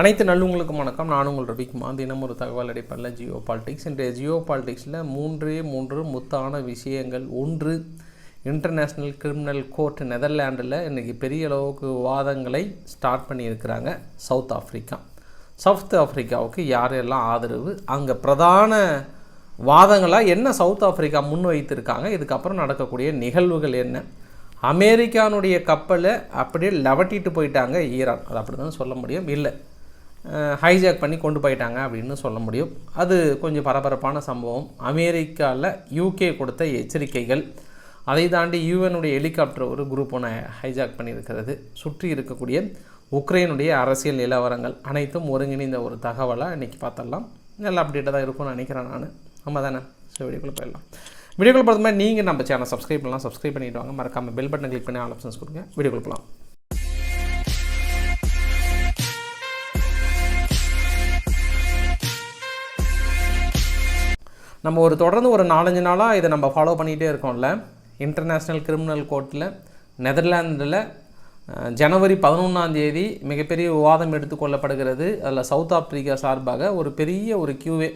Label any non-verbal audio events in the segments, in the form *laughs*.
அனைத்து நல்லுங்களுக்கும் வணக்கம். நான் உங்கள் ரவிக்குமார். தினம் ஒரு தகவல் அடிப்படையில் ஜியோ பாலிடிக்ஸ். இன்றைய ஜியோ பாலிடிக்ஸில் மூன்றே மூன்று முத்தான விஷயங்கள். ஒன்று இன்டர்நேஷ்னல் கிரிமினல் கோர்ட் நெதர்லாண்டில் இன்றைக்கி பெரிய அளவுக்கு வாதங்களை ஸ்டார்ட் பண்ணியிருக்கிறாங்க சவுத் ஆஃப்ரிக்கா சவுத் ஆஃப்ரிக்காவுக்கு யாரெல்லாம் ஆதரவு? அங்கே பிரதான வாதங்களாக என்ன சவுத் ஆஃப்ரிக்கா முன் வைத்திருக்காங்க இதுக்கப்புறம் நடக்கக்கூடிய நிகழ்வுகள் என்ன? அமெரிக்கானுடைய கப்பலை அப்படியே லவட்டிட்டு போயிட்டாங்க ஈரான். அது அப்படி தான் சொல்ல முடியும். இல்லை ஹைஜாக் பண்ணி கொண்டு போயிட்டாங்க அப்படின்னு சொல்ல முடியும். அது கொஞ்சம் பரபரப்பான சம்பவம். அமெரிக்காவில் யூகே கொடுத்த எச்சரிக்கைகள். அதை தாண்டி யூஎனுடைய ஹெலிகாப்டர் ஒரு குரூப் ஒன்று ஹைஜாக் பண்ணியிருக்கிறது. சுற்றி இருக்கக்கூடிய உக்ரைனுடைய அரசியல் நிலவரங்கள் அனைத்தும் ஒருங்கிணைந்த ஒரு தகவலாக இன்றைக்கி பார்த்துடலாம். நல்ல அப்டேட்டாக தான் இருக்கும்னு நினைக்கிறேன் நான். நம்ம தானே. ஸோ வீடியோக்குள்ளே போயிடலாம். வீடியோக்குள்ளே பார்த்த மாதிரி நீங்கள் நம்ம சேனல் சப்ஸ்கிரைப் பண்ணலாம். சப்ஸ்கிரைப் பண்ணிவிட்டு வாங்க. மறக்காமல் பெல் பட்டன் கிளிக் பண்ணி ஆல் ஆப்ஷன்ஸ் கொடுங்க. வீடியோக்குள்ளே போகலாம் நம்ம ஒரு தொடர்ந்து ஒரு நாலஞ்சு நாளாக இதை நம்ம ஃபாலோ பண்ணிகிட்டே இருக்கோம்ல. இன்டர்நேஷ்னல் கிரிமினல் கோர்ட்டில் நெதர்லாந்தில் ஜனவரி பதினொன்றாம் தேதி மிகப்பெரிய விவாதம் எடுத்துக்கொள்ளப்படுகிறது அதில் சவுத் ஆப்பிரிக்கா சார்பாக ஒரு பெரிய ஒரு கியூவே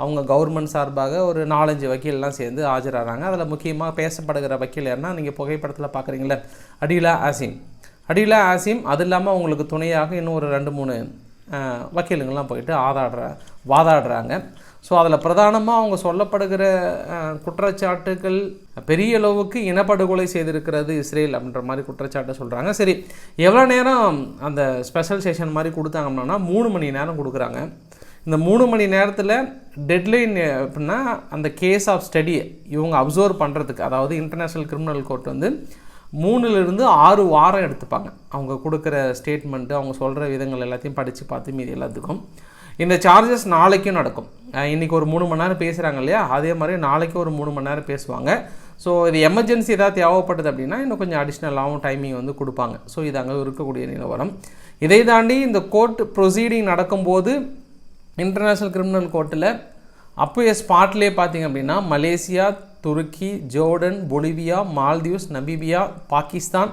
அவங்க கவர்மெண்ட் சார்பாக ஒரு நாலஞ்சு வக்கீல்லாம் சேர்ந்து ஆஜராகிறாங்க அதில் முக்கியமாக பேசப்படுகிற வக்கீல் யாருன்னா நீங்கள் புகைப்படத்தில் பார்க்குறீங்களே அடிலா ஆசிம் அடிலா ஆசிம் அது இல்லாமல் அவங்களுக்கு துணையாக இன்னும் ஒரு ரெண்டு மூணு வக்கீலுங்கள்லாம் போயிட்டு ஆதாடுற வாதாடுறாங்க. ஸோ அதில் பிரதானமாக அவங்க சொல்லப்படுகிற குற்றச்சாட்டுகள் பெரிய அளவுக்கு இனப்படுகொலை செய்திருக்கிறது இஸ்ரேல் அப்படின்ற மாதிரி குற்றச்சாட்டை சொல்கிறாங்க சரி எவ்வளோ நேரம் அந்த ஸ்பெஷல் செஷன் மாதிரி கொடுத்தாங்கன்னா மூணு மணி நேரம் கொடுக்குறாங்க. இந்த மூணு மணி நேரத்தில் டெட்லைன் அப்படின்னா அந்த கேஸ் ஆஃப் ஸ்டடியை இவங்க அப்சர்வ் பண்ணுறதுக்கு அதாவது இன்டர்நேஷ்னல் கிரிமினல் கோர்ட் வந்து மூணுலேருந்து ஆறு வாரம் எடுத்துப்பாங்க. அவங்க கொடுக்குற ஸ்டேட்மெண்ட்டு அவங்க சொல்கிற விதங்கள் எல்லாத்தையும் படித்து பார்த்து மீதி எல்லாத்துக்கும். இந்த சார்ஜஸ் நாளைக்கும் நடக்கும். இன்றைக்கி இன்னைக்கு ஒரு மூணு மணி நேரம் பேசுகிறாங்க இல்லையா? அதே மாதிரி நாளைக்கு ஒரு மூணு மணி நேரம் பேசுவாங்க. ஸோ இது எமர்ஜென்சி ஏதாவது தேவைப்படுது அப்படின்னா இன்னும் கொஞ்சம் அடிஷ்னலாகவும் டைமிங் வந்து கொடுப்பாங்க. ஸோ இது அங்கே இருக்கக்கூடிய நிலவரம். இதை தாண்டி இந்த கோர்ட் ப்ரொசீடிங் நடக்கும்போது இன்டர்நேஷ்னல் கிரிமினல் கோர்ட்டில் அப்போயே ஸ்பாட்லேயே பார்த்தீங்க அப்படின்னா மலேசியா துருக்கி Jordan Bolivia Maldives Namibia Pakistan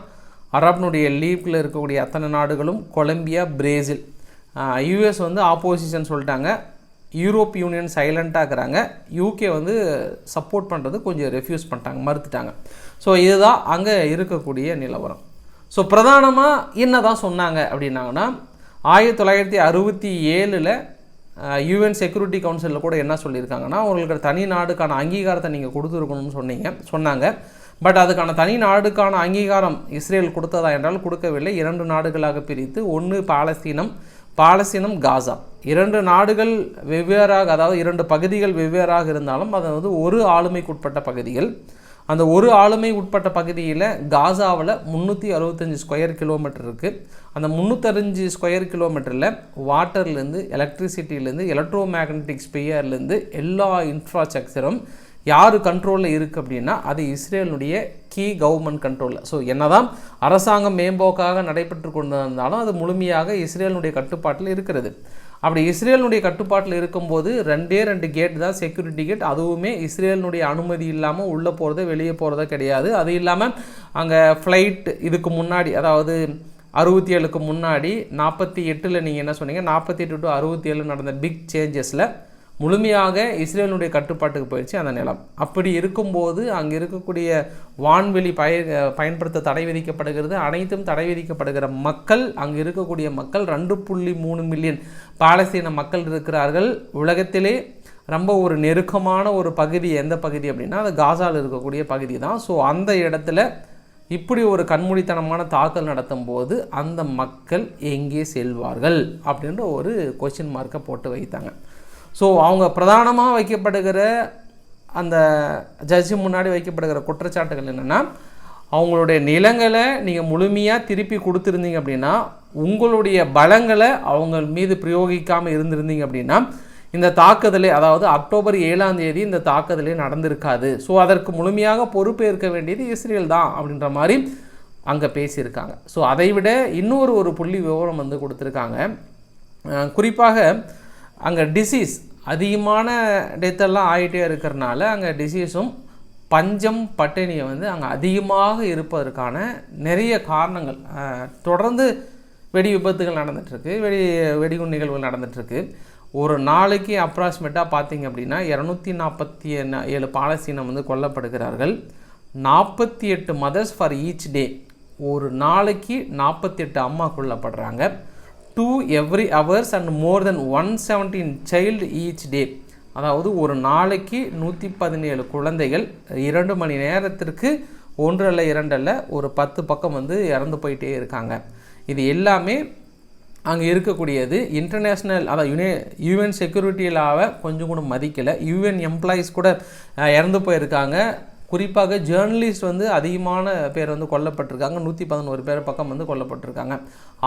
அரபனுடைய லீவ்ல இருக்கக்கூடிய அத்தனை நாடுகளும் கொலம்பியா பிரேசில். யூஎஸ் வந்து ஆப்போசிஷன் சொல்லிட்டாங்க. யூரோப் யூனியன் சைலண்ட்டாக இருக்கிறாங்க. யூகே வந்து சப்போர்ட் பண்ணுறது கொஞ்சம் ரெஃப்யூஸ் பண்ணிட்டாங்க மறுத்துட்டாங்க. ஸோ இதுதான் அங்கே இருக்கக்கூடிய நிலவரம். ஸோ பிரதானமாக என்ன தான் சொன்னாங்க அப்படின்னாங்கன்னா ஆயிரத்தி தொள்ளாயிரத்தி அறுபத்தி ஏழில் யூஎன் செக்யூரிட்டி கவுன்சிலில் கூட என்ன சொல்லியிருக்காங்கன்னா உங்களுக்கு தனி நாடுக்கான அங்கீகாரத்தை நீங்கள் கொடுத்துருக்கணும்னு சொன்னீங்க சொன்னாங்க. பட் அதுக்கான தனி நாடுக்கான அங்கீகாரம் இஸ்ரேல் கொடுத்ததா என்றால் கொடுக்கவில்லை. இரண்டு நாடுகளாக பிரித்து ஒன்று பாலஸ்தீனம் பாலஸ்தீனம் காசா. இரண்டு நாடுகள் வெவ்வேறாக அதாவது இரண்டு பகுதிகள் வெவ்வேறாக இருந்தாலும் அது வந்து ஒரு ஆளுமைக்குட்பட்ட பகுதிகள். அந்த ஒரு ஆளுமை உட்பட்ட பகுதியில் காசாவில் முந்நூற்றி அறுபத்தஞ்சு ஸ்கொயர் கிலோமீட்டர் இருக்குது அந்த முந்நூற்றஞ்சு ஸ்கொயர் கிலோமீட்டரில் வாட்டர்லேருந்து எலக்ட்ரிசிட்டிலேருந்து எலக்ட்ரோ மேக்னட்டிக் ஸ்பேயர்லேருந்து எல்லா இன்ஃப்ராஸ்ட்ரக்சரும் யார் கண்ட்ரோலில் இருக்குது அப்படின்னா அது இஸ்ரேலுடைய கி கவர்மெண்ட் கண்ட்ரோலில் ஸோ என்னதான் அரசாங்கம் மேம்போக்காக நடைபெற்று கொண்டு வந்தாலும் அது முழுமையாக இஸ்ரேலுடைய கட்டுப்பாட்டில் இருக்கிறது. அப்படி இஸ்ரேலினுடைய கட்டுப்பாட்டில் இருக்கும்போது ரெண்டே ரெண்டு கேட் தான் செக்யூரிட்டி கேட் அதுவுமே இஸ்ரேலினுடைய அனுமதி இல்லாமல் உள்ளே போகிறத வெளியே போகிறத கிடையாது. அது இல்லாமல் அங்கே ஃப்ளைட் இதுக்கு முன்னாடி அதாவது அறுபத்தி ஏழுக்கு முன்னாடி நாற்பத்தி எட்டில் நீங்கள் என்ன சொன்னீங்க? நாற்பத்தி எட்டு டு அறுபத்தி ஏழு நடந்த பிக் சேஞ்சஸில் முழுமையாக இஸ்ரேலுடைய கட்டுப்பாட்டுக்கு போயிடுச்சு அந்த நிலம். அப்படி இருக்கும்போது அங்கே இருக்கக்கூடிய வான்வெளி பய பயன்படுத்த தடை விதிக்கப்படுகிறது. அனைத்தும் தடை விதிக்கப்படுகிற மக்கள் அங்கே இருக்கக்கூடிய மக்கள் ரெண்டு புள்ளி மூணு மில்லியன் பாலஸ்தீன மக்கள் இருக்கிறார்கள். உலகத்திலே ரொம்ப ஒரு நெருக்கமான ஒரு பகுதி எந்த பகுதி அப்படின்னா அது காசாவில் இருக்கக்கூடிய பகுதி தான். ஸோ அந்த இடத்துல இப்படி ஒரு கண்மூடித்தனமான தாக்கல் நடத்தும் போது அந்த மக்கள் எங்கே செல்வார்கள் அப்படின்ற ஒரு கொஷின் மார்க்கை போட்டு வைத்தாங்க. ஸோ அவங்க பிரதானமாக வைக்கப்படுகிற அந்த ஜட்ஜி முன்னாடி வைக்கப்படுகிற குற்றச்சாட்டுகள் என்னென்னா அவங்களுடைய நிலங்களை நீங்கள் முழுமையாக திருப்பி கொடுத்துருந்தீங்க அப்படின்னா உங்களுடைய பலங்களை அவங்க மீது பிரயோகிக்காமல் இருந்திருந்தீங்க அப்படின்னா இந்த தாக்குதலே அதாவது அக்டோபர் ஏழாம் தேதி இந்த தாக்குதலே நடந்திருக்காது. ஸோ அதற்கு முழுமையாக பொறுப்பேற்க வேண்டியது இஸ்ரேல் தான் அப்படின்ற மாதிரி அங்கே பேசியிருக்காங்க. ஸோ அதை விட இன்னொரு ஒரு புள்ளி விவரம் வந்து கொடுத்துருக்காங்க. குறிப்பாக அங்கே டிசீஸ் அதிகமான டெத்தெல்லாம் ஆகிட்டே இருக்கிறனால அங்கே டிசீஸும் பஞ்சம் பட்டினியை வந்து அங்கே அதிகமாக இருப்பதற்கான நிறைய காரணங்கள் தொடர்ந்து வெடி விபத்துகள் நடந்துகிட்ருக்கு வெடி வெடிகுண்டு நிகழ்வுகள் நடந்துகிட்ருக்கு ஒரு நாளைக்கு அப்ராக்சிமேட்டாக பார்த்தீங்க அப்படின்னா இரநூத்தி நாற்பத்தி ஏழு பாலஸ்தீனம் வந்து கொல்லப்படுகிறார்கள். நாற்பத்தி எட்டு மதர்ஸ் ஃபார் ஈச் டே ஒரு நாளைக்கு நாற்பத்தி எட்டு அம்மா கொல்லப்படுறாங்க. Two every hours and more then one seventeen child each day அதாவது ஒரு நாளைக்கு நூற்றி பதினேழு குழந்தைகள் இரண்டு மணி நேரத்திற்கு ஒன்று அல்ல இரண்டு அல்ல ஒரு பத்து பக்கம் வந்து இறந்து போயிட்டே இருக்காங்க. இது எல்லாமே அங்கே இருக்கக்கூடியது இன்டர்நேஷ்னல் அதாவது யுனே யூஎன் செக்யூரிட்டி லாவை கொஞ்சம் கூட மதிக்கலை. யூஎன் எம்ப்ளாயீஸ் கூட இறந்து போயிருக்காங்க. குறிப்பாக ஜேர்னலிஸ்ட் வந்து அதிகமான பேர் வந்து கொல்லப்பட்டிருக்காங்க. நூற்றி பதினோரு பேர் பக்கம் வந்து கொல்லப்பட்டிருக்காங்க.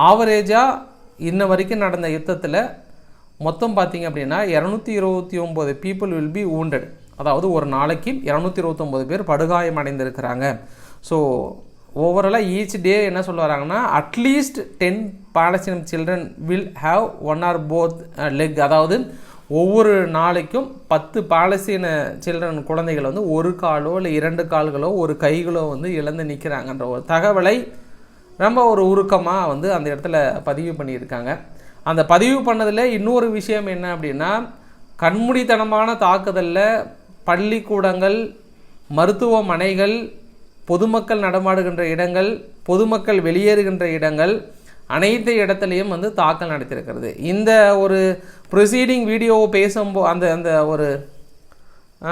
ஆவரேஜாக இன்ன வரைக்கும் நடந்த யுத்தத்தில் மொத்தம் பார்த்திங்க அப்படின்னா இரநூத்தி இருபத்தி ஒம்பது பீப்புள் வில் பி ஊண்டட் அதாவது ஒரு நாளைக்கு இரநூத்தி இருபத்தொம்போது பேர் படுகாயம் அடைந்திருக்கிறாங்க ஸோ ஓவராலாக ஈச் டே என்ன சொல்ல வராங்கன்னா அட்லீஸ்ட் டென் பாலஸ்தீனம் children will have one or both leg அதாவது ஒவ்வொரு நாளைக்கும் பத்து பாலஸ்தீன சில்ட்ரன் குழந்தைகள் வந்து ஒரு காலோ இல்லை இரண்டு கால்களோ ஒரு கைகளோ வந்து இழந்து நிற்கிறாங்கன்ற ஒரு தகவலை ரொம்ப ஒரு உருக்கமாக வந்து அந்த இடத்துல பதிவு பண்ணியிருக்காங்க. அந்த பதிவு பண்ணதில் இன்னொரு விஷயம் என்ன அப்படின்னா கண்மூடித்தனமான தாக்குதலில் பள்ளிக்கூடங்கள் மருத்துவமனைகள் பொதுமக்கள் நடமாடுகின்ற இடங்கள் பொதுமக்கள் வெளியேறுகின்ற இடங்கள் அனைத்து இடத்துலையும் வந்து தாக்கல் நடத்தியிருக்கிறது இந்த ஒரு ப்ரொசீடிங் வீடியோவை பேசும்போ அந்த அந்த ஒரு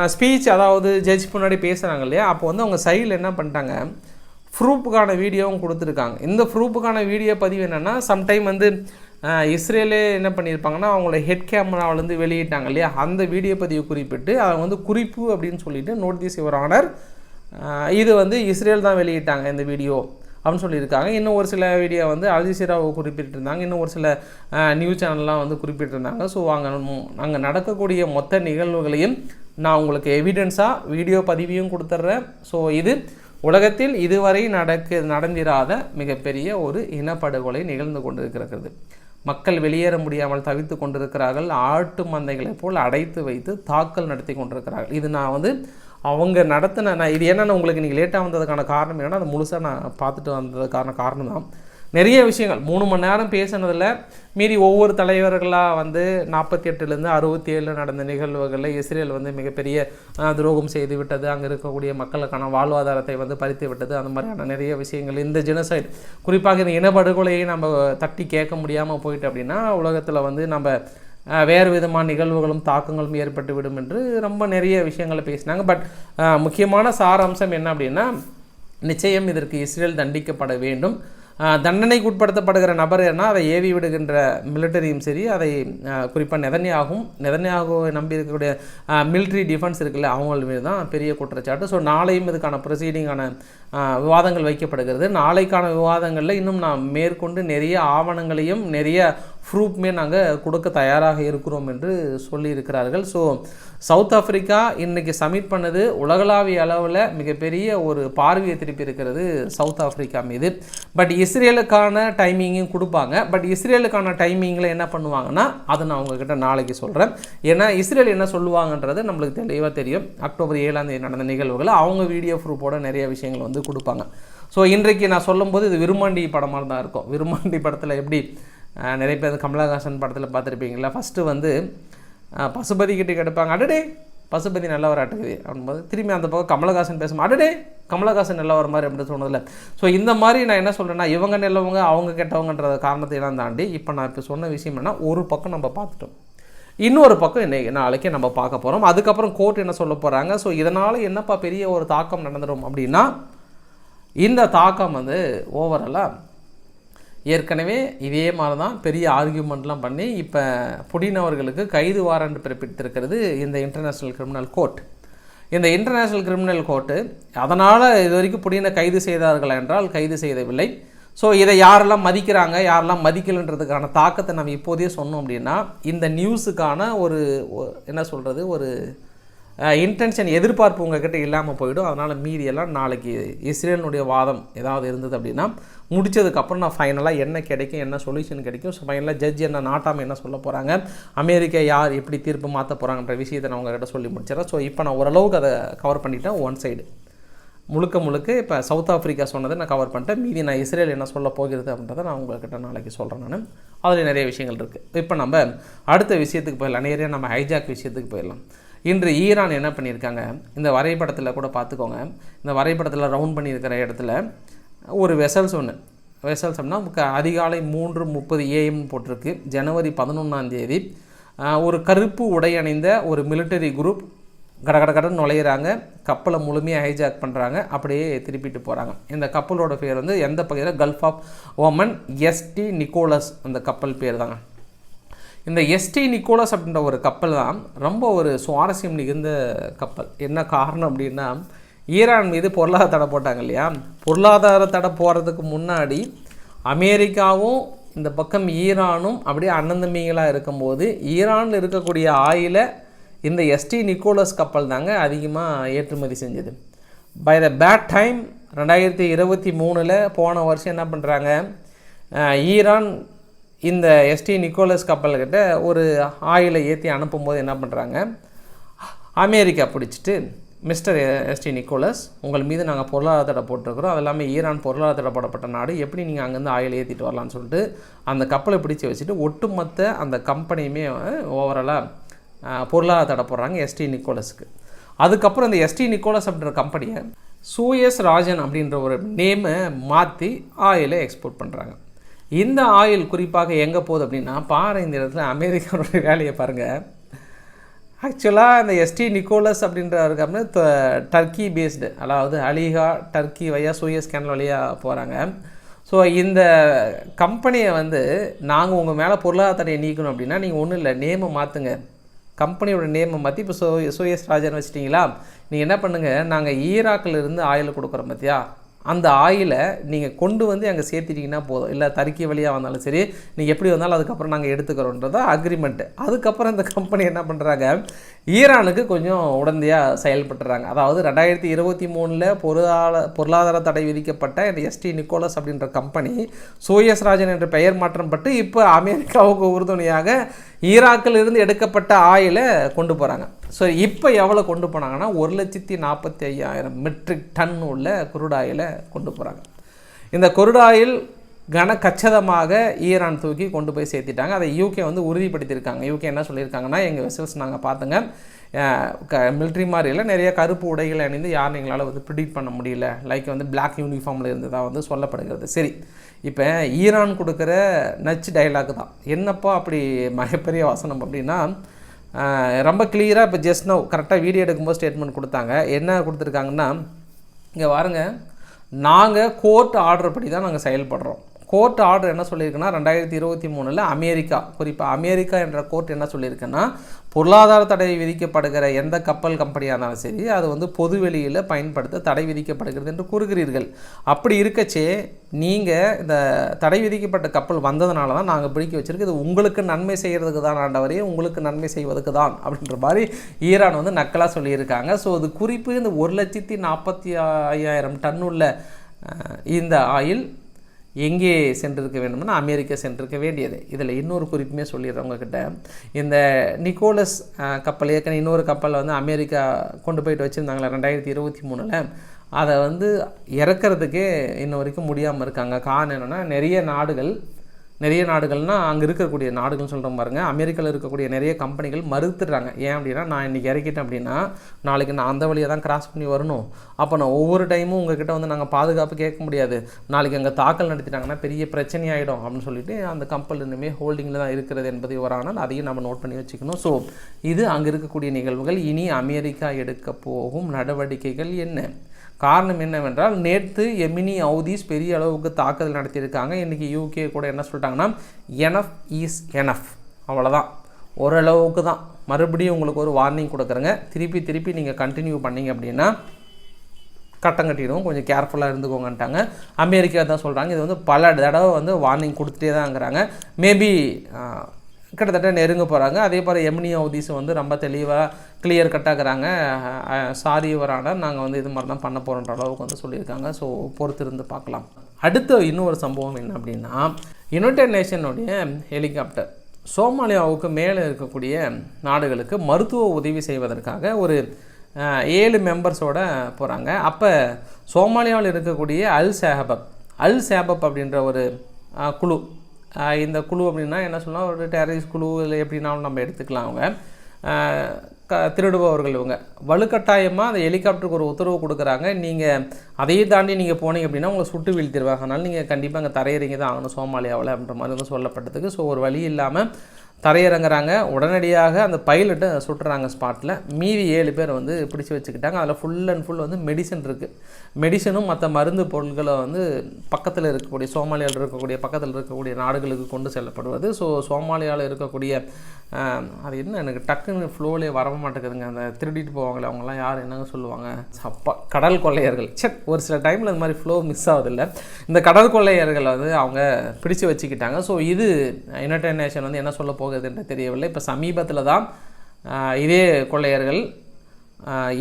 ஸ்பீச் அதாவது ஜட்ஜ் முன்னாடி பேசுகிறாங்க இல்லையா? அப்போ வந்து அவங்க சைடில் என்ன பண்ணிட்டாங்க ப்ரூஃபுக்கான வீடியோவும் கொடுத்துருக்காங்க. இந்த ப்ரூஃபுக்கான வீடியோ பதிவு என்னென்னா சம்டைம் வந்து இஸ்ரேலே என்ன பண்ணியிருப்பாங்கன்னா அவங்களோட ஹெட் கேமராவிலேருந்து வெளியிட்டாங்க இல்லையா? அந்த வீடியோ பதிவு குறிப்பிட்டு அவங்க வந்து குறிப்பு அப்படின்னு சொல்லிட்டு நோட்டீஸ் யுவர் ஆனர். இது வந்து இஸ்ரேல் தான் வெளியிட்டாங்க இந்த வீடியோ அப்படின்னு சொல்லியிருக்காங்க. இன்னும் ஒரு சில வீடியோ வந்து அல்ஜிசீராவை குறிப்பிட்டிருந்தாங்க. இன்னும் ஒரு சில நியூஸ் சேனல்லாம் வந்து குறிப்பிட்டிருந்தாங்க. ஸோ அங்கே அங்கே நடக்கக்கூடிய மொத்த நிகழ்வுகளையும் நான் உங்களுக்கு எவிடென்ஸாக வீடியோ பதிவையும் கொடுத்துட்றேன் ஸோ இது உலகத்தில் இதுவரை நடக்க நடந்திராத மிகப்பெரிய ஒரு இனப்படுகொலை நிகழ்ந்து கொண்டிருக்கிறது. மக்கள் வெளியேற முடியாமல் தவித்து கொண்டிருக்கிறார்கள். ஆட்டு மந்தைகளைப் போல் அடைத்து வைத்து தாக்கல் நடத்தி கொண்டிருக்கிறார்கள். இது நான் வந்து அவங்க நடத்தின நான் இது என்னென்ன உங்களுக்கு நீங்கள் லேட்டாக வந்ததுக்கான காரணம் என்னென்னா அது முழுசாக நான் பார்த்துட்டு வந்ததுக்கான காரணம் தான் நிறைய விஷயங்கள். மூணு மணி நேரம் பேசுனதில் மீறி ஒவ்வொரு தலைவர்களாக வந்து நாற்பத்தி எட்டுலேருந்து அறுபத்தி ஏழில் நடந்த நிகழ்வுகளில் இஸ்ரேல் வந்து மிகப்பெரிய துரோகம் செய்து விட்டது. அங்கே இருக்கக்கூடிய மக்களுக்கான வாழ்வாதாரத்தை வந்து பறித்து விட்டது. அந்த மாதிரியான நிறைய விஷயங்கள். இந்த ஜெனசைட் குறிப்பாக இந்த இனப்படுகொலையை நம்ம தட்டி கேட்க முடியாமல் போயிட்டு அப்படின்னா உலகத்தில் வந்து நம்ம வேறு விதமான நிகழ்வுகளும் தாக்கங்களும் ஏற்பட்டு விடும் என்று ரொம்ப நிறைய விஷயங்களை பேசினாங்க. பட் முக்கியமான சாராம்சம் என்ன அப்படின்னா நிச்சயம் இதற்கு இஸ்ரேல் தண்டிக்கப்பட வேண்டும். தண்டனைக்கு உட்படுத்தப்படுகிற நபர் என்ன அதை ஏவி விடுகின்ற மிலிட்டரியும் சரி அதை குறிப்பாக நெதன்யாகும். நெதன்யாகுவை நம்பி இருக்கக்கூடிய மிலிட்ரி டிஃபென்ஸ் இருக்குல்ல அவங்க மீது தான் பெரிய குற்றச்சாட்டு. ஸோ நாளையும் இதுக்கான ப்ரொசீடிங்கான விவாதங்கள் வைக்கப்படுகிறது. நாளைக்கான விவாதங்களில் இன்னும் நான் மேற்கொண்டு நிறைய ஆவணங்களையும் நிறைய ப்ரூஃப்மே நாங்கள் கொடுக்க தயாராக இருக்கிறோம் என்று சொல்லியிருக்கிறார்கள். ஸோ சவுத் ஆஃப்ரிக்கா இன்றைக்கி சமிட் பண்ணது உலகளாவிய அளவில் மிகப்பெரிய ஒரு பார்வையை திருப்பி இருக்கிறது சவுத் ஆஃப்ரிக்கா மீது. பட் இஸ்ரேலுக்கான டைமிங்கும் கொடுப்பாங்க. பட் இஸ்ரேலுக்கான டைமிங்கில் என்ன பண்ணுவாங்கன்னா அதை நான் உங்ககிட்ட நாளைக்கு சொல்கிறேன் ஏன்னா இஸ்ரேல் என்ன சொல்லுவாங்கன்றது நம்மளுக்கு தெளிவாக தெரியும். அக்டோபர் ஏழாம் தேதி நடந்த நிகழ்வுகளை அவங்க வீடியோ ப்ரூஃபோட நிறைய விஷயங்கள் வந்து கொடுப்பாங்க. ஸோ இன்றைக்கு நான் சொல்லும்போது இது விருமாண்டி படமாக தான் இருக்கும். விருமாண்டி படத்தில் எப்படி நிறைய பேர் கமலஹாசன் படத்தில் பார்த்துருப்பீங்களா ஃபஸ்ட்டு வந்து பசுபதி கிட்டே கேட்பாங்க அடடே பசுபதி நல்லா வராட்டுக்குது அப்படின்போது திரும்பி அந்த பக்கம் கமலஹாசன் பேசும். அடடே கமலஹாசன் நல்லவர் மாதிரி அப்படின்னு சொன்னதில்ல ஸோ இந்த மாதிரி நான் என்ன சொல்கிறேன்னா இவங்க நல்லவங்க அவங்க கெட்டவங்கன்ற காரணத்தை எல்லாம் தாண்டி இப்போ நான் இப்போ சொன்ன விஷயம் என்ன ஒரு பக்கம் நம்ம பார்த்துட்டோம். இன்னொரு பக்கம் இன்னைக்கு நாளைக்கு நம்ம பார்க்க போகிறோம் அதுக்கப்புறம் கோர்ட் என்ன சொல்ல போகிறாங்க ஸோ இதனால் என்னப்பா பெரிய ஒரு தாக்கம் நடந்துடும் அப்படின்னா இந்த தாக்கம் வந்து ஓவராலாக ஏற்கனவே இதே மாதிரி தான் பெரிய ஆர்கியூமெண்ட்லாம் பண்ணி இப்போ புடின் அவர்களுக்கு கைது வாரண்ட் பிறப்பித்திருக்கிறது இந்த இன்டர்நேஷ்னல் கிரிமினல் கோர்ட் இந்த இன்டர்நேஷ்னல் கிரிமினல் கோர்ட்டு அதனால் இது வரைக்கும் புடினை கைது செய்தார்கள் என்றால் கைது செய்யவில்லை ஸோ இதை யாரெல்லாம் மதிக்கிறாங்க யாரெல்லாம் மதிக்கலைன்றதுக்கான தாக்கத்தை நம்ம இப்போதே சொன்னோம் அப்படின்னா இந்த நியூஸுக்கான ஒரு என்ன சொல்கிறது ஒரு இன்டென்ஷன் எதிர்பார்ப்பு உங்ககிட்ட இல்லாமல் போயிடும். அதனால் மீதியெல்லாம் நாளைக்கு இஸ்ரேலினுடைய வாதம் ஏதாவது இருந்தது அப்படின்னா முடிச்சதுக்கப்புறம் நான் ஃபைனலாக என்ன கிடைக்கும் என்ன சொல்யூஷன் கிடைக்கும் ஸோ ஃபைனலாக ஜட்ஜ் என்ன நாட்டாமல் என்ன சொல்ல போகிறாங்க அமெரிக்கா யார் எப்படி தீர்ப்பு மாற்ற போகிறாங்கன்ற விஷயத்தை நான் உங்ககிட்ட சொல்லி முடிச்சிடறேன். ஸோ இப்போ நான் ஓரளவுக்கு அதை கவர் பண்ணிட்டேன் ஒன் சைடு முழுக்க முழுக்க இப்போ சவுத் ஆஃப்ரிக்கா சொன்னதை நான் கவர் பண்ணிட்டேன். மீதி நான் இஸ்ரேல் என்ன சொல்ல போகிறது அப்படின்றத நான் உங்கள்கிட்ட நாளைக்கு சொல்கிறேன் நான். அதில் நிறைய விஷயங்கள் இருக்குது இப்போ நம்ம அடுத்த விஷயத்துக்கு போயிடலாம். நேரே நம்ம ஹைஜாக் விஷயத்துக்கு போயிடலாம். இன்று ஈரான் என்ன பண்ணியிருக்காங்க? இந்த வரைபடத்தில் கூட பார்த்துக்கோங்க. இந்த வரைபடத்தில் ரவுண்ட் பண்ணியிருக்கிற இடத்துல ஒரு வெசல்ஸ் ஒன்று வெசல்ஸ் அப்படின்னா க- அதிகாலை மூன்று முப்பது ஏஎம் போட்டிருக்கு. ஜனவரி பதினொன்றாம் தேதி. ஒரு கருப்பு உடை அணிந்த ஒரு மிலிட்டரி குரூப் கட கட நுழையிறாங்க. கப்பலை முழுமையாக ஹைஜாக் பண்ணுறாங்க அப்படியே திருப்பிட்டு போகிறாங்க இந்த கப்பலோட பேர் வந்து எந்த பகுதியில்? Gulf of Oman ST Nicholas அந்த கப்பல் பேர் தாங்க இந்த எஸ்டி நிக்கோலஸ் அப்படின்ற ஒரு கப்பல் தான் ரொம்ப ஒரு சுவாரஸ்யம் மிகுந்த கப்பல். என்ன காரணம் அப்படின்னா ஈரான் மீது பொருளாதார தடை போட்டாங்க இல்லையா? பொருளாதார தடை போகிறதுக்கு முன்னாடி அமெரிக்காவும் இந்த பக்கம் ஈரானும் அப்படியே அண்ணந்தம்பிங்களாக இருக்கும்போது ஈரானில் இருக்கக்கூடிய ஆயிலை இந்த எஸ்டி நிக்கோலஸ் கப்பல் தாங்க அதிகமாக ஏற்றுமதி செஞ்சது. பை த பேட் டைம் ரெண்டாயிரத்தி இருபத்தி மூணில் போன வருஷம் என்ன பண்ணுறாங்க ஈரான் இந்த எஸ்டி நிக்கோலஸ் கப்பல்கிட்ட ஒரு ஆயிலை ஏற்றி அனுப்பும்போது என்ன பண்ணுறாங்க அமெரிக்கா பிடிச்சிட்டு மிஸ்டர் எஸ்டி நிக்கோலஸ் உங்கள் மீது நாங்கள் பொருளாதார தடை போட்டிருக்கிறோம். அது இல்லாமல் ஈரான் பொருளாதார தடை போடப்பட்ட நாடு. எப்படி நீங்கள் அங்கேருந்து ஆயில் ஏற்றிட்டு வரலாம்னு சொல்லிட்டு அந்த கப்பலை பிடிச்சி வச்சுட்டு ஒட்டுமொத்த அந்த கம்பெனியுமே ஓவராலாக பொருளாதார தடை போடுறாங்க எஸ்டி நிக்கோலஸுக்கு. அதுக்கப்புறம் இந்த எஸ்டி நிக்கோலஸ் அப்படின்ற கம்பெனியை சூயஸ் ராஜன் அப்படின்ற ஒரு நேமை மாற்றி ஆயிலை எக்ஸ்போர்ட் பண்ணுறாங்க இந்த ஆயில் குறிப்பாக எங்கே போகுது அப்படின்னா பாறை இந்த இடத்துல அமெரிக்காவோட *laughs* வேலையை பாருங்கள் ஆக்சுவலாக இந்த எஸ்டி நிக்கோலஸ் அப்படின்றவருக்கு அப்படின்னா த- டர்க்கி பேஸ்டு அதாவது அலிகா டர்க்கி வழியாக சூயஸ் கேனல் வழியாக போகிறாங்க ஸோ இந்த கம்பெனியை வந்து நாங்கள் உங்கள் மேலே பொருளாதாரத்தை நீக்கணும் அப்படின்னா நீங்கள் ஒன்றும் இல்லை நேமை மாற்றுங்க கம்பெனியோட நேமை மாற்றி இப்போ சோ சூயஸ் ராஜன் வச்சிட்டிங்களா? நீங்கள் என்ன பண்ணுங்கள் நாங்கள் ஈராக்கில் இருந்து ஆயில் கொடுக்குறோம் பார்த்தியா அந்த ஆயிலை நீங்கள் கொண்டு வந்து அங்கே சேர்த்திட்டிங்கன்னா போதும். இல்லை தறிக்கை வழியாக வந்தாலும் சரி நீங்கள் எப்படி வந்தாலும் அதுக்கப்புறம் நாங்கள் எடுத்துக்கிறோன்றதா அக்ரிமெண்ட்டு அதுக்கப்புறம் இந்த கம்பெனி என்ன பண்ணுறாங்க ஈரானுக்கு கொஞ்சம் உடந்தையாக செயல்பட்டுறாங்க. அதாவது ரெண்டாயிரத்தி இருபத்தி மூணில் பொருளாதார பொருளாதார தடை விதிக்கப்பட்ட இந்த எஸ்டி நிக்கோலஸ் அப்படின்ற கம்பெனி சூயஸ் ராஜன் என்ற பெயர் மாற்றம் பட்டு இப்போ அமெரிக்காவுக்கு உறுதுணையாக ஈராக்கில் இருந்து எடுக்கப்பட்ட ஆயிலை கொண்டு போகிறாங்க ஸோ இப்போ எவ்வளோ கொண்டு போனாங்கன்னா ஒரு லட்சத்தி நாற்பத்தி ஐயாயிரம் மெட்ரிக் டன் உள்ள குருடாயிலை கொண்டு போகிறாங்க இந்த குருடாயில் கன கச்சதமாக ஈரான் தூக்கி கொண்டு போய் சேர்த்திட்டாங்க. அதை யூகே வந்து உறுதிப்படுத்தியிருக்காங்க. யூகே என்ன சொல்லியிருக்காங்கன்னா எங்கள் வெசல்ஸ் நாங்கள் பார்த்துங்க க மிலிட்ரி மாதிரியில் நிறைய கருப்பு உடைகளை அணிந்து யாரும் எங்களால் வந்து ப்ரிடிக்ட் பண்ண முடியல. லைக் வந்து பிளாக் யூனிஃபார்மில் இருந்ததாக வந்து சொல்லப்படுகிறது. சரி. இப்போ ஈரான் கொடுக்குற நச்சு டைலாக் தான். என்னப்பா அப்படி மிகப்பெரிய வசனம் அப்படின்னா ரொம்ப கிளியராக இப்போ ஜஸ்ட் நோ கரெக்டாக வீடியோ எடுக்கும்போது ஸ்டேட்மெண்ட் கொடுத்தாங்க. என்ன கொடுத்துருக்காங்கன்னா இங்கே பாருங்க நாங்கள் கோர்ட் ஆர்டர் படி தான் நாங்கள் செயல்படுறோம். கோர்ட் ஆர்டர் என்ன சொல்லியிருக்குன்னா ரெண்டாயிரத்தி இருபத்தி மூணில் அமெரிக்கா குறிப்பாக அமெரிக்கா என்ற கோர்ட் என்ன சொல்லியிருக்குன்னா பொருளாதார தடை விதிக்கப்படுகிற எந்த கப்பல் கம்பெனியாக இருந்தாலும் சரி அது வந்து பொது வெளியில் பயன்படுத்த தடை விதிக்கப்படுகிறது என்று கூறுகிறீர்கள். அப்படி இருக்கச்சே நீங்கள் இந்த தடை விதிக்கப்பட்ட கப்பல் வந்ததுனால தான் நாங்கள் பிடிக்க வச்சுருக்கு. இது உங்களுக்கு நன்மை செய்கிறதுக்கு தான் ஆண்டவரே உங்களுக்கு நன்மை செய்வதற்கு தான் அப்படின்ற மாதிரி ஈரான் வந்து நக்கலாக சொல்லியிருக்காங்க. ஸோ அது குறிப்பு இந்த ஒரு லட்சத்தி நாற்பத்தி ஐயாயிரம் டன் உள்ள இந்த ஆயில் எங்கே சென்றிருக்க வேண்டும்னா அமெரிக்கா சென்றிருக்க வேண்டியது. இதில் இன்னொரு குறிப்புமே சொல்லிடுறேன் உங்ககிட்ட. இந்த நிக்கோலஸ் கப்பல் ஏற்கனவே இன்னொரு கப்பல் வந்து அமெரிக்கா கொண்டு போயிட்டு வச்சுருந்தாங்களே ரெண்டாயிரத்தி இருபத்தி மூணில். அதை வந்து இறக்கிறதுக்கே இன்ன வரைக்கும் முடியாமல் இருக்காங்க. காரணம் என்னென்னா நிறைய நாடுகள் நிறைய நாடுகள்னால் அங்கே இருக்கக்கூடிய நாடுகள்னு சொல்கிறோம் பாருங்க. அமெரிக்காவில் இருக்கக்கூடிய நிறைய கம்பெனிகள் மறுத்துடுறாங்க. ஏன் அப்படின்னா நான் இன்றைக்கி இறக்கிட்டேன் அப்படின்னா நாளைக்கு நான் அந்த வழியை தான் கிராஸ் பண்ணி வரணும். அப்போ நான் ஒவ்வொரு டைமும் உங்ககிட்ட வந்து நாங்கள் பாதுகாப்பு கேட்க முடியாது. நாளைக்கு அங்கே தாக்கல் நடத்திட்டாங்கன்னா பெரிய பிரச்சனையாயிடும் அப்படின்னு சொல்லிட்டு அந்த கப்பல் இனிமேல் ஹோல்டிங்கில் தான் இருக்கிறது என்பது வரானால் அதையும் நம்ம நோட் பண்ணி வச்சுக்கணும். ஸோ இது அங்கே இருக்கக்கூடிய நிகழ்வுகள். இனி அமெரிக்கா எடுக்க போகும் நடவடிக்கைகள் என்ன? காரணம் என்னவென்றால் நேற்று எமினி அவுதீஸ் பெரிய அளவுக்கு தாக்குதல் நடத்தியிருக்காங்க. இன்றைக்கி யூகே கூட என்ன சொல்லிட்டாங்கன்னா எனஃப் இஸ் எனஃப் அவ்வளோதான் ஓரளவுக்கு தான். மறுபடியும் உங்களுக்கு ஒரு வார்னிங் கொடுக்குறேங்க. திருப்பி திருப்பி நீங்கள் கண்டினியூ பண்ணீங்க அப்படின்னா கட்டம் கட்டிடுவோம். கொஞ்சம் கேர்ஃபுல்லாக இருந்துக்கோங்கன்ட்டாங்க. அமெரிக்கா தான் சொல்கிறாங்க இது வந்து பல தடவை வந்து வார்னிங் கொடுத்துட்டே தான்ங்கிறாங்க. மேபி கிட்டத்தட்ட நெருங்க போகிறாங்க அதே போல் எம்னி ஹவுதீஸ் வந்து ரொம்ப தெளிவாக கிளியர் கட்டாகிறாங்க சாரி வரான நாங்கள் வந்து இது மாதிரி தான் பண்ண போகிறோன்ற அளவுக்கு வந்து சொல்லியிருக்காங்க. ஸோ பொறுத்திருந்து பார்க்கலாம். அடுத்த இன்னொரு சம்பவம் என்ன அப்படின்னா யுனைடெட் நேஷனுடைய ஹெலிகாப்டர் சோமாலியாவுக்கு மேலே இருக்கக்கூடிய நாடுகளுக்கு மருத்துவ உதவி செய்வதற்காக ஒரு ஏழு மெம்பர்ஸோட போகிறாங்க அப்போ சோமாலியாவில் இருக்கக்கூடிய அல் சேஹபப் அல் சேபப் அப்படின்ற ஒரு குழு இந்த குழு அப்படின்னா என்ன சொன்னால் ஒரு டெரரிஸ்ட் குழு இல்லை எப்படின்னாலும் நம்ம எடுத்துக்கலாம் அவங்க. க திருடுபவர்கள் இவங்க. வலுக்கட்டாயமாக அந்த ஹெலிகாப்டருக்கு ஒரு உத்தரவு கொடுக்குறாங்க. நீங்கள் அதையே தாண்டி நீங்கள் போனீங்க அப்படின்னா உங்களை சுட்டு வீழ்த்திடுவாங்க. அதனால் நீங்கள் கண்டிப்பாக அங்கே தரையிறங்கி தான் ஆகணும் சோமாலியாவில் அப்படின்ற மாதிரி வந்து சொல்லப்பட்டதுக்கு. ஸோ ஒரு வழி இல்லாமல் தரையிறங்குறாங்க. உடனடியாக அந்த பைலட்டை சுட்டுறாங்க ஸ்பாட்டில் மீதி ஏழு பேர் வந்து பிடிச்சி வச்சுக்கிட்டாங்க. அதில் ஃபுல் அண்ட் ஃபுல் வந்து மெடிசன் இருக்குது மெடிசனும் மற்ற மருந்து பொருட்களை வந்து பக்கத்தில் இருக்கக்கூடிய சோமாலியாவில் இருக்கக்கூடிய பக்கத்தில் இருக்கக்கூடிய நாடுகளுக்கு கொண்டு செல்லப்படுவது. ஸோ சோமாலியாவில் இருக்கக்கூடிய அது என்ன எனக்கு டக்குன்னு ஃப்ளோலே வர மாட்டேங்குதுங்க. அந்த திருடிட்டு போவாங்களே அவங்களாம் யார் என்னங்க சொல்லுவாங்க? அப்பா கடல் கொள்ளையர்கள். சரி ஒரு சில டைமில் இந்த மாதிரி ஃப்ளோ மிஸ் ஆகுதில்ல. இந்த கடல் கொள்ளையர்களை வந்து அவங்க பிடிச்சு வச்சுக்கிட்டாங்க. ஸோ இது யுனைடெட் நேஷன் வந்து என்ன சொல்ல போகுது? என்று தெரியவில்லை. இப்போ சமீபத்தில் தான் இதே கொள்ளையர்கள்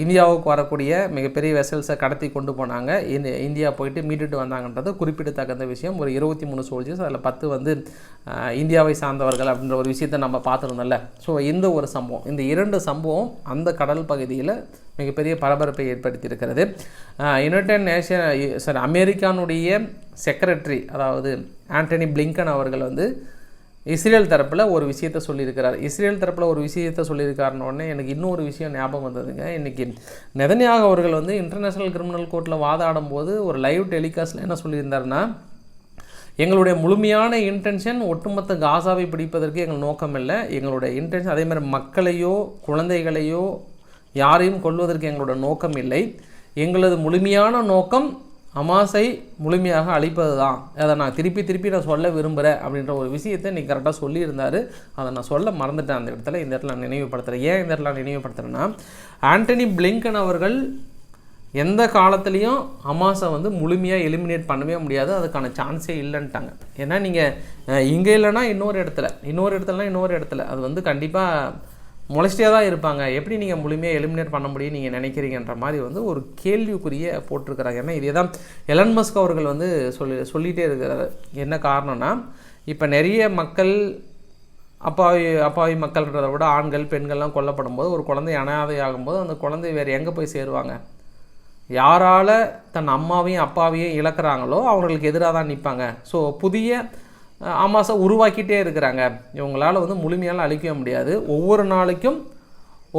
இந்தியாவுக்கு வரக்கூடிய மிகப்பெரிய வெசல்ஸை கடத்தி கொண்டு போனாங்க. இந்த இந்தியா போயிட்டு மீட்டுட்டு வந்தாங்கன்றது குறிப்பிடத்தக்கந்த விஷயம். ஒரு இருபத்தி மூணு சோல்ஜர்ஸ் அதில் பத்து வந்து இந்தியாவை சார்ந்தவர்கள் அப்படின்ற ஒரு விஷயத்தை நம்ம பார்த்துருந்தோம்ல. ஸோ இந்த ஒரு சம்பவம் இந்த இரண்டு சம்பவம் அந்த கடல் பகுதியில் மிகப்பெரிய பரபரப்பை ஏற்படுத்தியிருக்கிறது. யுனைடெட் நேஷன் சாரி அமெரிக்கானுடைய செக்ரட்டரி அதாவது ஆண்டனி பிளிங்கன் அவர்கள் வந்து இஸ்ரேல் தரப்பில் ஒரு விஷயத்த சொல்லியிருக்கிறார். இஸ்ரேல் தரப்பில் ஒரு விஷயத்த சொல்லியிருக்காருன எனக்கு இன்னொரு விஷயம் ஞாபகம் வந்ததுங்க. இன்றைக்கி நெதன்யாக அவர்கள் வந்து இன்டர்நேஷ்னல் கிரிமினல் கோர்ட்டில் வாதாடும் போது ஒரு லைவ் டெலிகாஸ்ட்டில் என்ன சொல்லியிருந்தாருன்னா எங்களுடைய முழுமையான இன்டென்ஷன் ஒட்டுமொத்த காசாவை பிடிப்பதற்கு எங்கள் நோக்கம் இல்லை. எங்களுடைய இன்டென்ஷன் அதே மாதிரி மக்களையோ குழந்தைகளையோ யாரையும் கொல்வதற்கு எங்களோட நோக்கம் இல்லை. எங்களது முழுமையான நோக்கம் அமாசை முழுமையாக அழிப்பது தான் அதை நான் திருப்பி திருப்பி நான் சொல்ல விரும்புகிறேன் அப்படின்ற ஒரு விஷயத்தை நீ கரெக்டாக சொல்லியிருந்தார். அதை நான் சொல்ல மறந்துட்டேன் அந்த இடத்துல. இந்த இடத்துல நான் நினைவுபடுத்துகிறேன் ஏன் இந்த இடத்துல நான் நினைவுபடுத்துகிறேன்னா ஆண்டனி பிளிங்கன் அவர்கள் எந்த காலத்துலேயும் அமாசை வந்து முழுமையாக எலிமினேட் பண்ணவே முடியாது. அதுக்கான சான்ஸே இல்லைன்ட்டாங்க. ஏன்னா நீங்கள் இங்கே இல்லைன்னா இன்னொரு இடத்துல. இன்னொரு இடத்துலனா இன்னொரு இடத்துல. அது வந்து கண்டிப்பாக முளைச்சிட்டே தான் இருப்பாங்க. எப்படி நீங்கள் முழுமையாக எலிமினேட் பண்ண முடியும் நீங்கள் நினைக்கிறீங்கன்ற மாதிரி வந்து ஒரு கேள்விக்குரிய போட்டிருக்கிறாங்க. ஏன்னா இதே தான் எலன் மஸ்க் அவர்கள் வந்து சொல்லி சொல்லிகிட்டே இருக்கிற என்ன காரணம்னா இப்போ நிறைய மக்கள் அப்பாவி அப்பாவி மக்கள்ன்றதை விட ஆண்கள் பெண்கள்லாம் கொல்லப்படும் போது ஒரு குழந்தை அனாதை ஆகும்போது அந்த குழந்தை வேறு எங்கே போய் சேருவாங்க? யாரால் தன் அம்மாவையும் அப்பாவையும் இழக்கிறாங்களோ அவங்களுக்கு எதிராக தான் நிற்பாங்க ஸோ புதிய ஆமாசை உருவாக்கிட்டே இருக்கிறாங்க. இவங்களால் வந்து முழுமையால் அழிக்க முடியாது. ஒவ்வொரு நாளைக்கும்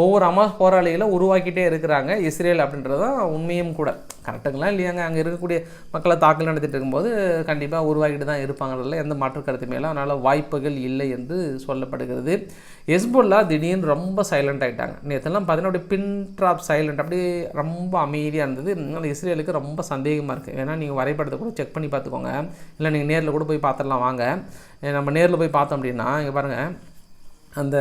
ஒவ்வொரு அமாஸ் போராளிகளை உருவாக்கிட்டே இருக்கிறாங்க இஸ்ரேல் அப்படின்றது தான் உண்மையும் கூட. கரெக்டுங்களா இல்லையாங்க? அங்கே இருக்கக்கூடிய மக்களை தாக்கல் நடத்திட்டு இருக்கும்போது கண்டிப்பாக உருவாக்கிட்டு தான் இருப்பாங்கிறதுல எந்த மாற்று கருத்துமே இல்லை. அதனால் வாய்ப்புகள் இல்லை என்று சொல்லப்படுகிறது. எஸ்புல்லா திடீர்னு ரொம்ப சைலண்ட் ஆகிட்டாங்க நேற்றுலாம் பார்த்தீங்கன்னா அப்படியே பின் ட்ராப் சைலண்ட் அப்படியே ரொம்ப அமைதியாக இருந்தது. அதனால் இஸ்ரேலுக்கு ரொம்ப சந்தேகமாக இருக்குது ஏன்னா நீங்கள் வரைபடத்தை கூட செக் பண்ணி பார்த்துக்கோங்க. இல்லை நீங்கள் நேரில் கூட போய் பார்த்துடலாம். வாங்க. நம்ம நேரில் போய் பார்த்தோம் அப்படின்னா இங்கே பாருங்கள் அந்த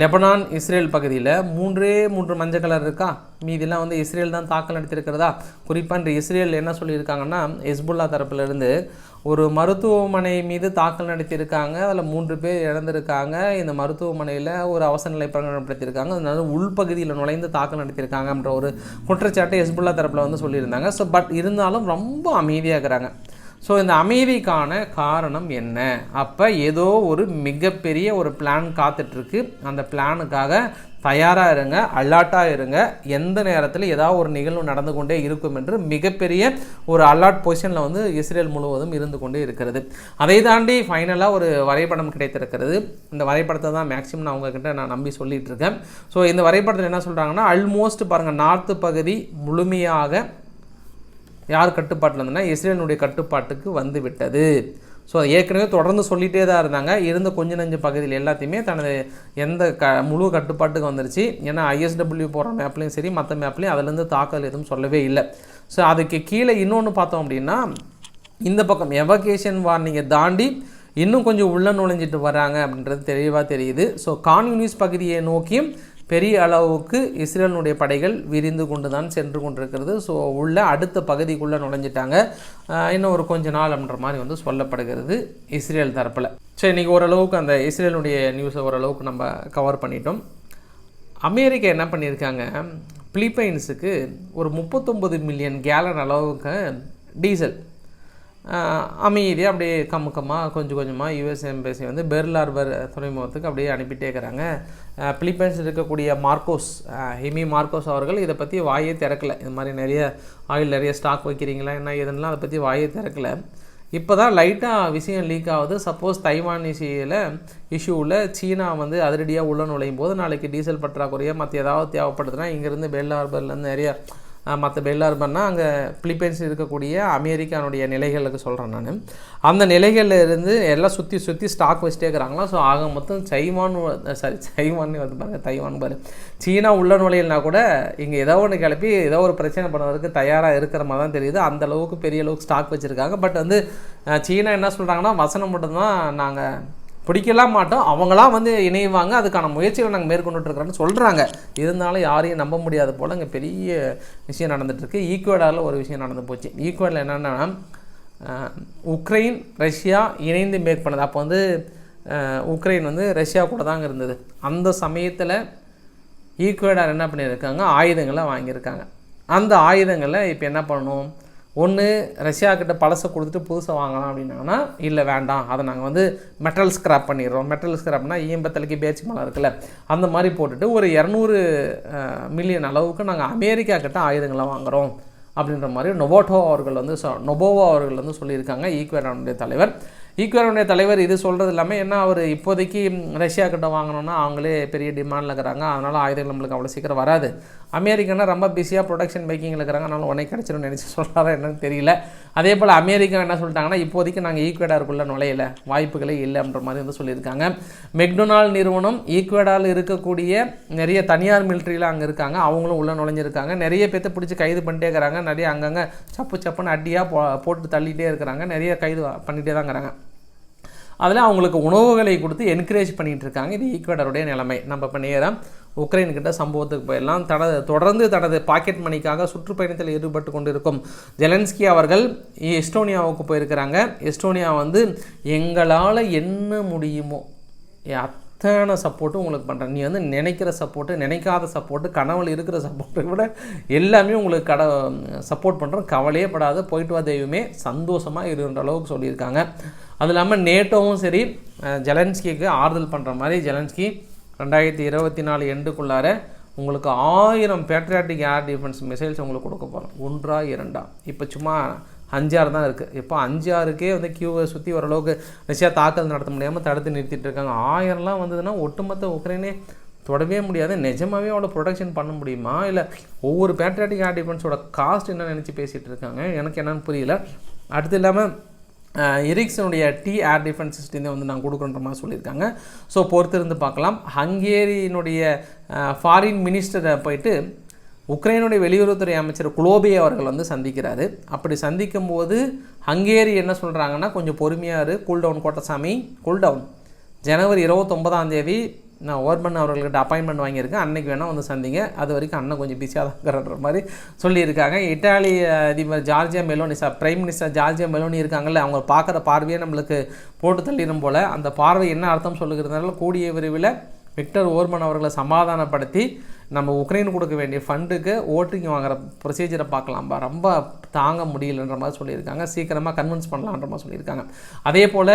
லெபனான் இஸ்ரேல் பகுதியில் மூன்றே மூன்று மஞ்சள் கலர் இருக்கா? மீதிலாம் வந்து இஸ்ரேல் தான் தாக்கல் நடத்திருக்கிறதா குறிப்பாக இன்று இஸ்ரேல் என்ன சொல்லியிருக்காங்கன்னா ஹெஸ்புல்லா தரப்பிலிருந்து ஒரு மருத்துவமனை மீது தாக்கல் நடத்தியிருக்காங்க. அதில் மூன்று பேர் இறந்திருக்காங்க. இந்த மருத்துவமனையில் ஒரு அவசர நிலை பிரகடனப்படுத்தியிருக்காங்க அதனால உள்பகுதியில் நுழைந்து தாக்கல் நடத்தியிருக்காங்கன்ற ஒரு குற்றச்சாட்டை ஹெஸ்புல்லா தரப்பில் வந்து சொல்லியிருந்தாங்க. ஸோ பட் இருந்தாலும் ரொம்ப அமைதியாக இருக்கிறாங்க. ஸோ இந்த அமைதிக்கான காரணம் என்ன? அப்போ ஏதோ ஒரு மிகப்பெரிய ஒரு பிளான் காத்துட்ருக்கு. அந்த பிளானுக்காக தயாராக இருங்க அலர்ட்டாக இருங்க. எந்த நேரத்தில் ஏதாவது ஒரு நிகழ்வு நடந்து கொண்டே இருக்கும் என்று மிகப்பெரிய ஒரு அலர்ட் பொசிஷனில் வந்து இஸ்ரேல் முழுவதும் இருந்து கொண்டே இருக்கிறது. அதை தாண்டி ஃபைனலாக ஒரு வரைபடம் கிடைத்திருக்கிறது. இந்த வரைபடத்தை தான் மேக்ஸிமம் நான் உங்ககிட்ட நான் நம்பி சொல்லிகிட்டு இருக்கேன் ஸோ இந்த வரைபடத்தில் என்ன சொல்கிறாங்கன்னா ஆல்மோஸ்ட் பாருங்கள் நார்த்து பகுதி முழுமையாக யார் கட்டுப்பாட்டில் இருந்ததுன்னா இஸ்ரேலினுடைய கட்டுப்பாட்டுக்கு வந்து விட்டது. ஸோ ஏற்கனவே தொடர்ந்து சொல்லிகிட்டே தான் இருந்தாங்க. இருந்த கொஞ்ச நஞ்சு பகுதியில் எல்லாத்தையுமே தனது எந்த க முழு கட்டுப்பாட்டுக்கு வந்துருச்சு. ஏன்னா ஐஎஸ்டபிள்யூ போகிற மேப்லேயும் சரி மற்ற மேப்லேயும் அதுலேருந்து தாக்கல் எதுவும் சொல்லவே இல்லை. ஸோ அதுக்கு கீழே இன்னொன்று பார்த்தோம் அப்படின்னா இந்த பக்கம் எவகேஷன் வார்னிங்கை தாண்டி இன்னும் கொஞ்சம் உள்ள நுழைஞ்சிட்டு வராங்க அப்படின்றது தெளிவாக தெரியுது. ஸோ கான்யூனிஸ் பகுதியை நோக்கியும் பெரிய அளவுக்கு இஸ்ரேலினுடைய படைகள் விரிந்து கொண்டு தான் சென்று கொண்டிருக்கிறது. ஸோ உள்ள அடுத்த பகுதிக்குள்ளே நுழைஞ்சிட்டாங்க. இன்னும் ஒரு கொஞ்ச நாள் அப்படின்ற மாதிரி வந்து சொல்லப்படுகிறது இஸ்ரேல் தரப்பில். ஸோ இன்றைக்கி ஓரளவுக்கு அந்த இஸ்ரேலுடைய நியூஸை ஓரளவுக்கு நம்ம கவர் பண்ணிட்டோம். அமெரிக்கா என்ன பண்ணியிருக்காங்க? பிலிப்பைன்ஸுக்கு ஒரு முப்பத்தொம்பது மில்லியன் கேலன் அளவுக்கு டீசல் அமைதியாக அப்படியே கம்முக்கமாக கொஞ்சம் கொஞ்சமாக யுஎஸ் எம்பசி வந்து பெர்ல் ஹார்பர் துறைமுகத்துக்கு அப்படியே அனுப்பிட்டே இருக்கிறாங்க. பிலிப்பைன்ஸ் இருக்கக்கூடிய மார்க்கோஸ் ஹிமி மார்க்கோஸ் அவர்கள் இதை பற்றி வாயே திறக்கலை. இது மாதிரி நிறைய ஆயில் நிறைய ஸ்டாக் வைக்கிறீங்களா என்ன ஏதுன்னெலாம் அதை பற்றி வாயே திறக்கல. இப்போ தான் லைட்டாக விஷயம் லீக் ஆகுது. சப்போஸ் தைவான் இஷ்யூவில் இஷ்யூவில் சீனா வந்து அதிரடியாக உள்ள நுழையும் போது நாளைக்கு டீசல் பற்றாக்குறையாக மற்ற ஏதாவது தேவைப்படுதுன்னா இங்கேருந்து பெல் ஹார்பர்லேருந்து நிறைய மற்ற பெல்லார்பன்னா அங்கே பிலிப்பைன்ஸ் இருக்கக்கூடிய அமெரிக்கானுடைய நிலைகளுக்கு சொல்கிறேன் நான். அந்த நிலைகளில் இருந்து எல்லாம் சுற்றி சுற்றி ஸ்டாக் வச்சுட்டே இருக்கிறாங்களா ஸோ ஆக மொத்தம் சைவான் சாரி சைவான் வந்து பாருங்க தைவான் பாரு. சீனா உள்ள நுழையில்னா கூட இங்கே ஏதோ ஒன்று கிளப்பி ஏதோ ஒரு பிரச்சனை பண்ணுறதுக்கு தயாராக இருக்கிற மாதிரி தான் தெரியுது. அந்த அளவுக்கு பெரிய அளவுக்கு ஸ்டாக் வச்சுருக்காங்க. பட் வந்து சீனா என்ன சொல்கிறாங்கன்னா வசனம் மட்டும்தான் நாங்கள் பிடிக்கலாம் மாட்டோம். அவங்களாம் வந்து இணைவாங்க. அதுக்கான முயற்சிகளை நாங்கள் மேற்கொண்டுட்டுருக்கிறோம்னு சொல்கிறாங்க இருந்தாலும் யாரையும் நம்ப முடியாத போல் இங்கே பெரிய விஷயம் நடந்துகிட்ருக்கு ஈக்குவேடாரில் ஒரு விஷயம் நடந்து போச்சு. ஈக்குவேடில் என்னென்னா உக்ரைன் ரஷ்யா இணைந்து மேக் பண்ணது அப்போ வந்து உக்ரைன் வந்து ரஷ்யா கூட தாங்க இருந்தது. அந்த சமயத்தில் ஈக்குவேடார் என்ன பண்ணியிருக்காங்க? ஆயுதங்களை வாங்கியிருக்காங்க. அந்த ஆயுதங்களை இப்போ என்ன பண்ணணும்? ஒன்று ரஷ்யாக்கிட்ட பழசை கொடுத்துட்டு புதுசை வாங்கலாம் அப்படின்னாங்கன்னா இல்லை வேண்டாம். அதை நாங்கள் வந்து மெட்டல் ஸ்க்ராப் பண்ணிடுறோம். மெட்டல் ஸ்க்ராப்னா ஈம்பத்தலைக்கு பேச்சு மலை இருக்குல்ல அந்த மாதிரி போட்டுட்டு ஒரு இரநூறு மில்லியன் அளவுக்கு நாங்கள் அமெரிக்கா கிட்ட ஆயுதங்களை வாங்குகிறோம் அப்படின்ற மாதிரி நொவோட்டோ அவர்கள் வந்து சொ நொபோவோ அவர்கள் வந்து சொல்லியிருக்காங்க. ஈக்குவேடானுடைய தலைவர். ஈக்குவேடானுடைய தலைவர் இது சொல்கிறது இல்லாமல் என்ன அவர் இப்போதைக்கு ரஷ்யா கிட்ட வாங்கினோன்னா அவங்களே பெரிய டிமாண்டில் இருக்கிறாங்க. அதனால் ஆயுதங்கள் நம்மளுக்கு அவ்வளோ சீக்கிரம் வராது. அமெரிக்கானா ரொம்ப பிஸியாக ப்ரொடக்ஷன் மேக்கிங்கில் இருக்கிறாங்க. அதனால் உடனே கிடச்சிரும்னு நினச்சி சொல்கிறாரா என்னன்னு தெரியல. அதே போல் அமெரிக்கா என்ன சொல்லிட்டாங்கன்னா இப்போதைக்கு நாங்கள் ஈக்குவேடாருக்குள்ளே நுழையல. வாய்ப்புகளே இல்லைன்ற மாதிரி வந்து சொல்லியிருக்காங்க. மெக்டொனால் நிறுவனம் ஈக்குவேடாவில் இருக்கக்கூடிய நிறைய தனியார் மிலிட்ரியில் அங்கே இருக்காங்க. அவங்களும் உள்ளே நுழைஞ்சிருக்காங்க. நிறைய பேர்த்த பிடிச்சி கைது பண்ணிட்டே இருக்கிறாங்க. நிறைய அங்கங்கே சப்பு சப்புன்னு அடியாக போ போட்டு தள்ளிகிட்டே இருக்கிறாங்க. நிறைய கைது பண்ணிகிட்டே தான் இருக்கிறாங்க. அதில் அவங்களுக்கு உணவுகளை கொடுத்து என்கரேஜ் பண்ணிகிட்டு இருக்காங்க. இது ஈக்குவேடருடைய நிலைமை. நம்ம இப்போ நேரம் உக்ரைன் கிட்ட சம்பவத்துக்கு போயிடலாம். தனது தொடர்ந்து தனது பாக்கெட் மணிக்காக சுற்றுப்பயணத்தில் ஈடுபட்டு கொண்டிருக்கும் ஜெலன்ஸ்கி அவர்கள் எஸ்டோனியாவுக்கு போயிருக்கிறாங்க. எஸ்டோனியா வந்து எங்களால் என்ன முடியுமோ அத்தனை சப்போர்ட்டும் உங்களுக்கு பண்ணுறேன் நீ வந்து நினைக்கிற சப்போர்ட்டு நினைக்காத சப்போர்ட்டு கனவுல இருக்கிற சப்போர்ட்டை விட எல்லாமே உங்களுக்கு கட சப்போர்ட் பண்ணுறோம் கவலையே படாத. போயிட்டு வா தெய்வமே சந்தோஷமாக இருன்ற அளவுக்கு சொல்லியிருக்காங்க. அது இல்லாமல் நேட்டோவும் சரி ஜெலன்ஸ்கிக்கு ஆறுதல் பண்ணுற மாதிரி ஜெலன்ஸ்கி ரெண்டாயிரத்தி இருபத்தி நாலு எண்டுக்குள்ளார உங்களுக்கு ஆயிரம் பேட்ரியாட்டிக் ஏர் டிஃபென்ஸ் மிசைல்ஸ் உங்களுக்கு கொடுக்க போகிறோம் ஒன்றா இரண்டா. இப்போ சும்மா அஞ்சாறு தான் இருக்குது இப்போ அஞ்சாறுக்கே வந்து கியூவை சுற்றி ஓரளவுக்கு ரஷ்யா தாக்கல் நடத்த முடியாமல் தடுத்து நிறுத்திட்டு இருக்காங்க. ஆயிரம்லாம் வந்ததுன்னா ஒட்டுமொத்த உக்ரைனே தொடவே முடியாது. நிஜமாகவே அவ்வளோ ப்ரொடக்ஷன் பண்ண முடியுமா? இல்லை ஒவ்வொரு பேட்ரியாட்டிக் ஏர் டிஃபென்ஸோட காஸ்ட் என்ன நினச்சி பேசிகிட்டு இருக்காங்க. எனக்கு என்னன்னு புரியல. அடுத்து இல்லாமல் எரிக்ஸனுடைய டி ஏர் டிஃபென்ஸ் சிஸ்டம் வந்து நான் கொடுக்குறன்ற மாதிரி சொல்லியிருக்காங்க. ஸோ பொறுத்திருந்து பார்க்கலாம். ஹங்கேரியினுடைய ஃபாரின் மினிஸ்டரை போயிட்டு உக்ரைனுடைய வெளியுறவுத்துறை அமைச்சர் குளோபே அவர்கள் வந்து சந்திக்கிறாரு. அப்படி சந்திக்கும் போது ஹங்கேரி என்ன சொல்கிறாங்கன்னா கொஞ்சம் பொறுமையாக இரு கூல்டவுன் கோட்டசாமி கூல்டவுன் ஜனவரி இருபத்தொன்பதாம் தேதி நான் ஓர்மன் அவர்கள்கிட்ட அப்பாயின்மெண்ட் வாங்கியிருக்கேன். அன்னைக்கு வேணால் வந்து சந்திங்க. அது வரைக்கும் அண்ணன் கொஞ்சம் பிஸியாக தான் இருக்கிறன்ற மாதிரி சொல்லியிருக்காங்க. இட்டாலி அதிபர் Giorgia Meloni sir prime minister Giorgia Meloni இருக்காங்கல்ல அவங்க பார்க்குற பார்வையே நம்மளுக்கு போட்டு தள்ளிடும் போல். அந்த பார்வை என்ன அர்த்தம் சொல்லுகிறதுனால கூடிய விரைவில் விக்டர் ஓர்மன் அவர்களை சமாதானப்படுத்தி நம்ம உக்ரைன் கொடுக்க வேண்டிய ஃபண்டுக்கு ஓட்டிங் வாங்குற ப்ரொசீஜரை பார்க்கலாம்பா ரொம்ப தாங்க முடியலன்ற மாதிரி சொல்லியிருக்காங்க. சீக்கிரமாக கன்வின்ஸ் பண்ணலான்ற மாதிரி சொல்லியிருக்காங்க. அதே போல்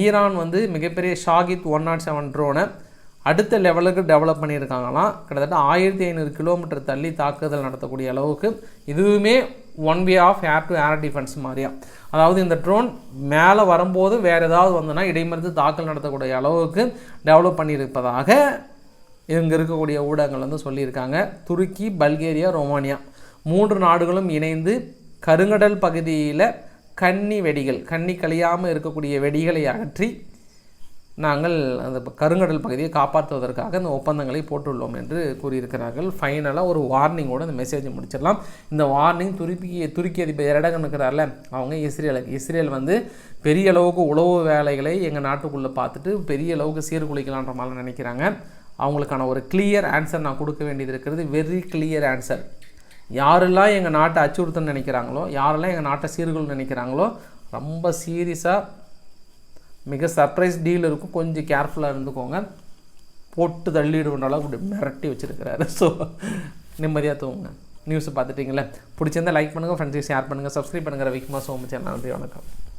ஈரான் வந்து மிகப்பெரிய ஷாகித் ஒன் நாட் செவன் ட்ரோனை அடுத்த லெவலுக்கு டெவலப் பண்ணியிருக்காங்களாம் கிட்டத்தட்ட ஆயிரத்தி ஐநூறு கிலோமீட்டர் தள்ளி தாக்குதல் நடத்தக்கூடிய அளவுக்கு இதுவுமே one way of air to air defence மாதிரியா. அதாவது இந்த ட்ரோன் மேலே வரும்போது வேறு ஏதாவது வந்ததுன்னா இடைமறித்து தாக்கல் நடத்தக்கூடிய அளவுக்கு டெவலப் பண்ணியிருப்பதாக இங்கே இருக்கக்கூடிய ஊடகங்கள் வந்து சொல்லியிருக்காங்க. துருக்கி பல்கேரியா ரோமானியா மூன்று நாடுகளும் இணைந்து கருங்கடல் பகுதியில் கன்னி வெடிகள் கன்னி கழியாமல் இருக்கக்கூடிய வெடிகளை அகற்றி நாங்கள் அந்த கருங்கடல் பகுதியை காப்பாற்றுவதற்காக இந்த ஒப்பந்தங்களை போட்டுள்ளோம் என்று கூறியிருக்கிறார்கள். ஃபைனலாக ஒரு வார்னிங்கோட இந்த மெசேஜை முடிச்சிடலாம். இந்த வார்னிங் துருக்கி துருக்கி அதிபர் எரடகன் இருக்கிறார்ல அவங்க இஸ்ரேலுக்கு இஸ்ரேல் வந்து பெரிய அளவுக்கு உளவு வேலைகளை எங்கள் நாட்டுக்குள்ளே பார்த்துட்டு பெரிய அளவுக்கு சீர்குலைக்கலான்ற மாதிரி நினைக்கிறாங்க. அவங்களுக்கான ஒரு கிளியர் ஆன்சர் நான் கொடுக்க வேண்டியது இருக்கிறது. வெரி கிளியர் ஆன்சர் யாரெல்லாம் எங்கள் நாட்டை அச்சுறுத்தன்னு நினைக்கிறாங்களோ யாரெல்லாம் எங்கள் நாட்டை சீர்குலைன்னு நினைக்கிறாங்களோ ரொம்ப சீரியஸாக மிக சர்ப்ரைஸ் டீல் இருக்கும். கொஞ்சம் கேர்ஃபுல்லாக இருந்துக்கோங்க. போட்டு தள்ளிடுன்ற அளவுக்கு மிரட்டி வச்சுருக்கிறாரு. ஸோ *laughs* நிம்மதியாக தூங்குங்க. நியூஸை பார்த்துட்டிங்களே? பிடிச்சிருந்தால் லைக் பண்ணுங்கள் ஃப்ரெண்ட்ஸை ஷேர் பண்ணுங்கள் சப்ஸ்கிரைப் பண்ணுங்கள் விக்மா சோமு சேனல் நன்றி வணக்கம்.